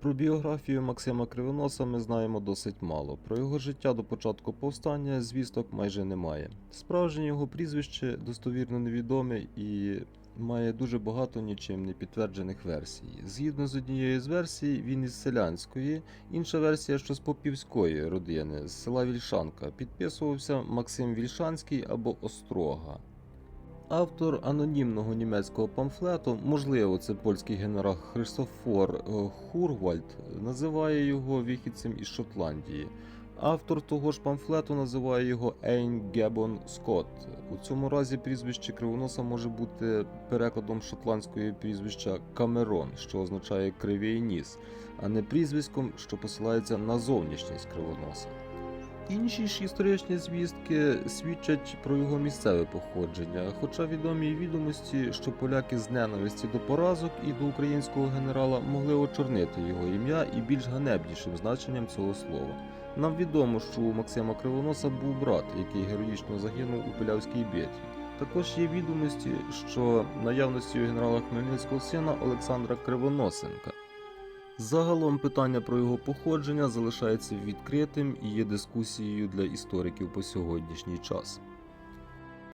Про біографію Максима Кривоноса ми знаємо досить мало. Про його життя до початку повстання звісток майже немає. Справжнє його прізвище достовірно невідоме і має дуже багато нічим не підтверджених версій. Згідно з однією з версій, він із селянської, інша версія, що з попівської родини, з села Вільшанка, підписувався Максим Вільшанський або Острога. Автор анонімного німецького памфлету, можливо, це польський генерал Христофор е, Хурвальд, називає його вихідцем із Шотландії. Автор того ж памфлету називає його Ейн Гебон Скотт. У цьому разі прізвище Кривоноса може бути перекладом шотландської прізвища Камерон, що означає кривий ніс, а не прізвиськом, що посилається на зовнішність кривоноса. Інші ж історичні звістки свідчать про його місцеве походження, хоча відомі відомості, що поляки з ненависті до поразок і до українського генерала могли очорнити його ім'я і більш ганебнішим значенням цього слова. Нам відомо, що у Максима Кривоноса був брат, який героїчно загинув у Пилявській битві. Також є відомості, що наявності у генерала Хмельницького сина Олександра Кривоносенка. Загалом питання про його походження залишається відкритим і є дискусією для істориків по сьогоднішній час.